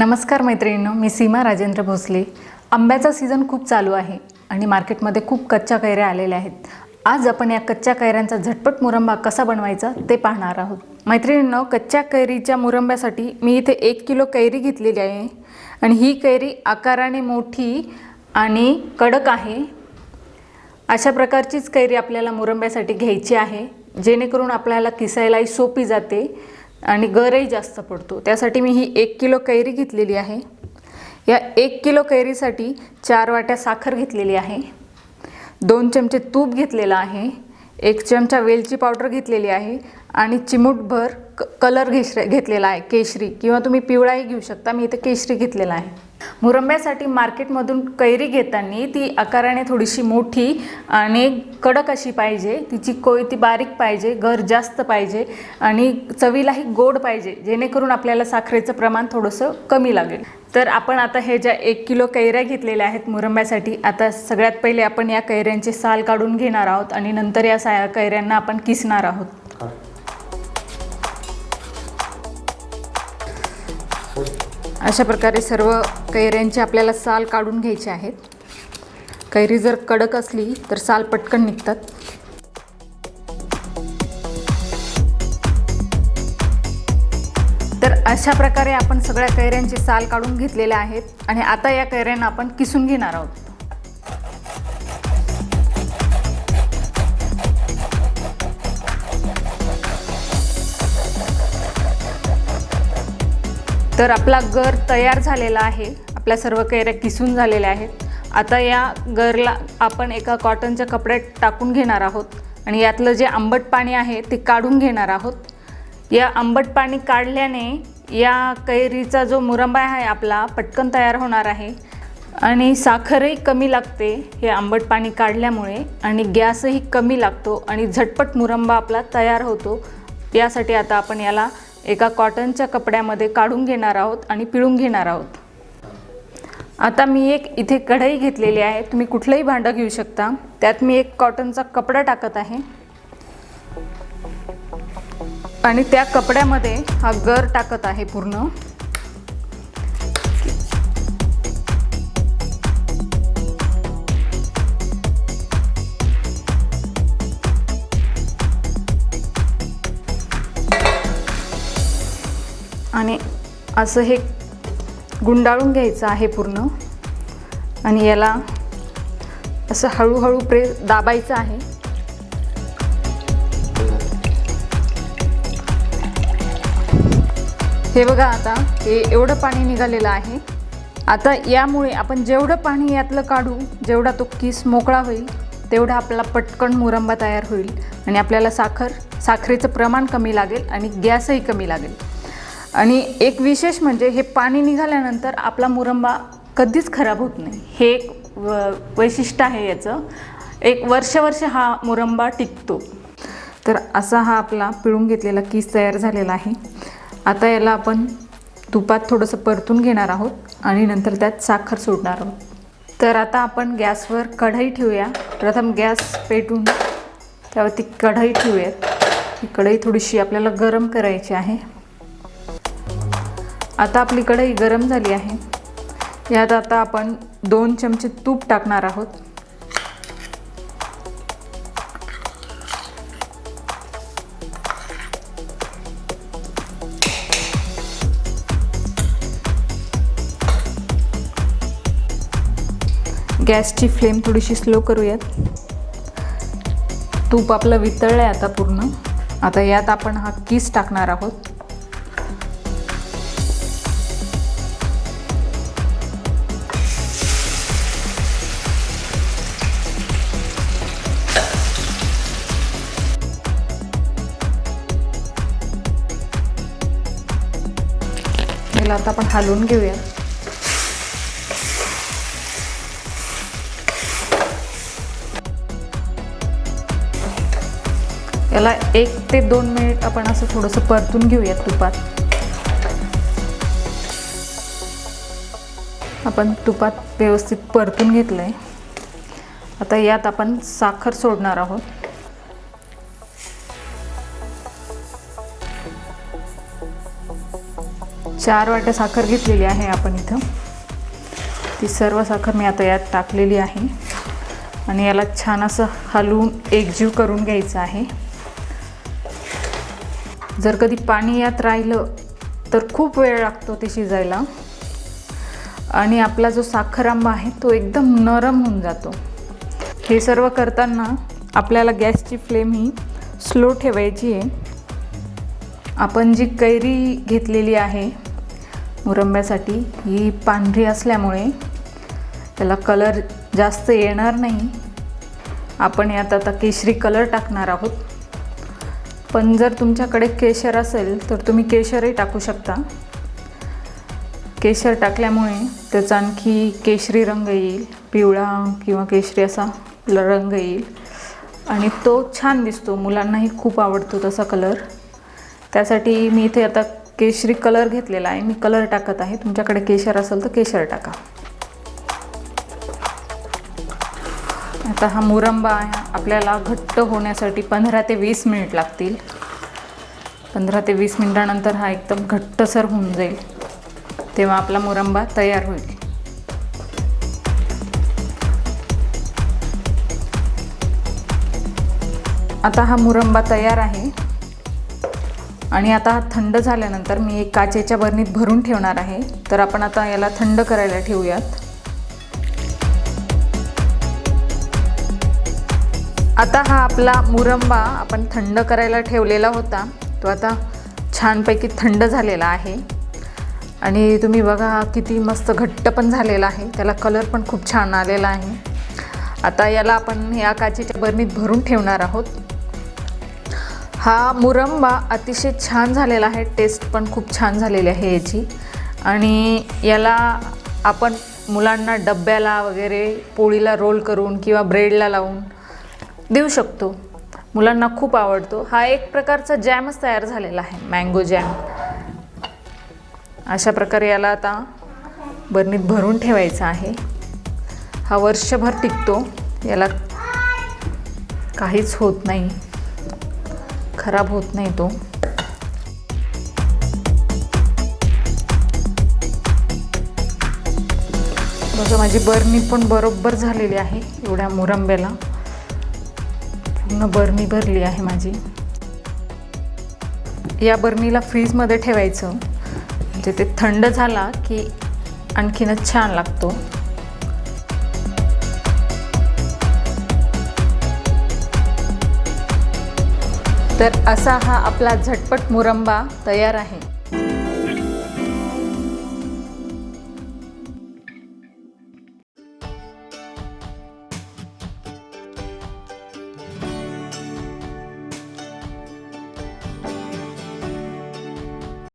नमस्कार मैत्रिणींनो मी सीमा राजेंद्र भोसले. आंब्याचा सीझन खूप चालू आहे आणि मार्केटमध्ये खूप कच्च्या कैऱ्या आलेल्या आहेत. आज आपण या कच्च्या कैऱ्यांचा झटपट मुरंबा कसा बनवायचा ते पाहणार आहोत. मैत्रिणींनो कच्च्या कैरीच्या मुरंब्यासाठी मी इथे एक किलो कैरी घेतलेली आहे. आणि ही कैरी आकाराने मोठी आणि कडक आहे. अशा प्रकारचीच कैरी आपल्याला मुरंब्यासाठी घ्यायची आहे. जेणेकरून आपल्याला किसायलाही सोपी जाते. आणि गरही जास्त पडतो. त्यासाठी मी ही एक किलो कैरी घेतलेली आहे. या एक किलो कैरीसाठी चार वाट्या साखर घेतलेली आहे. दोन चमचे तूप घेतलेला आहे. एक चमचा वेलची पावडर घेतलेली आहे. आणि चिमूटभर क कलर घेश घेतलेला आहे केशरी. किंवा तुम्ही पिवळाही घेऊ शकता. मी इथे केशरी घेतलेला आहे. मुरंब्यासाठी मार्केटमधून कैरी घेताना ती आकाराने थोडीशी मोठी आणि कडक अशी पाहिजे. तिची कोयती बारीक पाहिजे गर जास्त पाहिजे आणि चवीलाही गोड पाहिजे जेणेकरून आपल्याला साखरेचं प्रमाण थोडंसं कमी लागेल. तर आपण आता हे ज्या एक किलो कैऱ्या घेतलेल्या आहेत मुरंब्यासाठी आता सगळ्यात पहिले आपण या कैऱ्यांचे साल काढून घेणार आहोत आणि नंतर या सा कैऱ्यांना आपण किसणार आहोत. अशा प्रकारे सर्व कैऱ्यांची आपल्याला साल काढून घ्यायची आहेत. कैरी जर कडक असली तर साल पटकन निघतात. तर अशा प्रकारे आपण सगळ्या कैऱ्यांची साल काढून घेतलेल्या आहेत आणि आता या कैऱ्यांना आपण किसून घेणार आहोत. तर आपला गर तयार झालेला आहे. आपल्या सर्व कैऱ्या किसून झालेल्या आहेत. आता या गरला आपण एका कॉटनच्या कपड्यात टाकून घेणार आहोत. आणि यातलं जे आंबट पाणी आहे ते काढून घेणार आहोत. या आंबट पाणी काढल्याने या कैरीचा जो मुरंबा आहे आपला पटकन तयार होणार आहे. आणि साखरही कमी लागते हे आंबट पाणी काढल्यामुळे. आणि गॅसही कमी लागतो आणि झटपट मुरंबा आपला तयार होतो. यासाठी आता आपण याला एका कॉटनच्या कपड्यामध्ये काढून घेणार आहोत आणि पिळून घेणार आहोत. आता मी एक इथे कढई घेतलेली आहे. तुम्ही कुठलंही भांडं घेऊ शकता. त्यात मी एक कॉटनचा कपडा टाकत आहे. आणि त्या कपड्यामध्ये हा गर टाकत आहे पूर्ण. असं हे गुंडाळून घ्यायचं आहे पूर्ण. आणि याला असं हळूहळू प्रेस दाबायचं आहे. हे बघा आता हे एवढं पाणी निघालेलं आहे. आता यामुळे आपण जेवढं पाणी यातलं काढू जेवढा तो किस मोकळा होईल तेवढा आपला पटकन मुरंबा तयार होईल. आणि आपल्याला साखर साखरेचं प्रमाण कमी लागेल आणि गॅसही कमी लागेल. आणि एक विशेष म्हणजे हे पाणी निघाल्यानंतर आपला मुरंबा कधीच खराब होत नाही. हे एक व वैशिष्ट्य आहे याचं. एक वर्ष वर्ष हा मुरंबा टिकतो. तर असा हा आपला पिळून घेतलेला किस तयार झालेला आहे. आता याला आपण तुपात थोडंसं परतून घेणार आहोत आणि नंतर त्यात साखर सोडणार आहोत. तर आता आपण गॅसवर कढई ठेवूया. प्रथम गॅस पेटून त्यावरती कढई ठेवूयात. ही कढई थोडीशी आपल्याला गरम करायची आहे. आता आपली कढई गरम झाली आहे. यात आता आपण दोन चमचे तूप टाकणार आहोत. गॅसची फ्लेम थोडीशी स्लो करूयात. तूप आपलं वितळलं आहे आता पूर्ण. आता यात आपण हा किस टाकणार आहोत. याला आता आपण हलवून घेऊया. याला एक ते दोन मिनिट आपण असं थोडंसं परतून घेऊयात तुपात. आपण तुपात व्यवस्थित परतून घेतलं आहे आता यात आपण साखर सोडणार आहोत. चार वाट्या साखर घेतलेली आहे आपण इथं. ती सर्व साखर मी आता यात टाकलेली आहे. आणि याला छान असं हलवून एकजीव करून घ्यायचं आहे. जर कधी पाणी यात राहिलं तर खूप वेळ लागतो ते शिजायला. आणि आपला जो साखर आंबा आहे तो एकदम नरम होऊन जातो. हे सर्व करताना आपल्याला गॅसची फ्लेम ही स्लो ठेवायची आहे. आपण जी कैरी घेतलेली आहे मुरंब्यासाठी. ही पांढरी असल्यामुळे त्याला कलर जास्त येणार नाही. आपण यात आता केशरी कलर टाकणार आहोत. पण जर तुमच्याकडे केशर असेल तर तुम्ही केशरही टाकू शकता. केशर टाकल्यामुळे त्याचा आणखी केशरी रंग येईल पिवळा किंवा केशरी असा ल- रंग येईल. आणि तो छान दिसतो. मुलांनाही खूप आवडतो तसा कलर त्यासाठी मी इथे आता केशरी कलर घेतलेला आहे. मी कलर टाकत आहे. तुमच्याकडे केशर असेल तर केशर टाका. आता हा मुरंबा आपल्याला घट्ट होण्यासाठी पंधरा ते वीस मिनिट लागतील. पंधरा ते वीस मिनिटानंतर हा एकदम घट्टसर होऊन जाईल. तेव्हा आपला मुरंबा तयार होईल. आता हा मुरंबा तयार आहे. आणि आता थंड झाल्यानंतर मी एक काचेच्या बरणीत भरून ठेवणार आहे. तर आपण आता याला थंड करायला ठेवूयात. आता हा आपला मुरंबा आपण थंड करायला ठेवलेला होता. तो आता छानपैकी थंड झालेला आहे. आणि तुम्ही बघा किती मस्त घट्ट पण झालेला आहे. त्याला कलर पण खूप छान आलेला आहे. आता याला आपण या काचेच्या बरणीत भरून ठेवणार आहोत. हा मुरंबा अतिशय छान झालेला आहे. टेस्ट पण खूप छान झालेली आहे याची. आणि याला आपण मुलांना डब्याला वगैरे पोळीला रोल करून किंवा ब्रेडला लावून देऊ शकतो. मुलांना खूप आवडतो. हा एक प्रकारचा जॅमच तयार झालेला आहे. मँगो जॅम अशा प्रकारे याला आता बरणीत भरून ठेवायचा आहे. हा वर्षभर टिकतो. याला काहीच होत नाही. खराब होत नाही तो. बघा माझी बरणी पण बरोबर झालेली आहे एवढ्या मुरंब्याला. पूर्ण बरणी भरली आहे माझी. या बरणीला फ्रीजमध्ये ठेवायचं. म्हणजे ते थंड झाला की आणखीनच छान लागतो. तर असा हा आपला झटपट मुरंबा तयार आहे.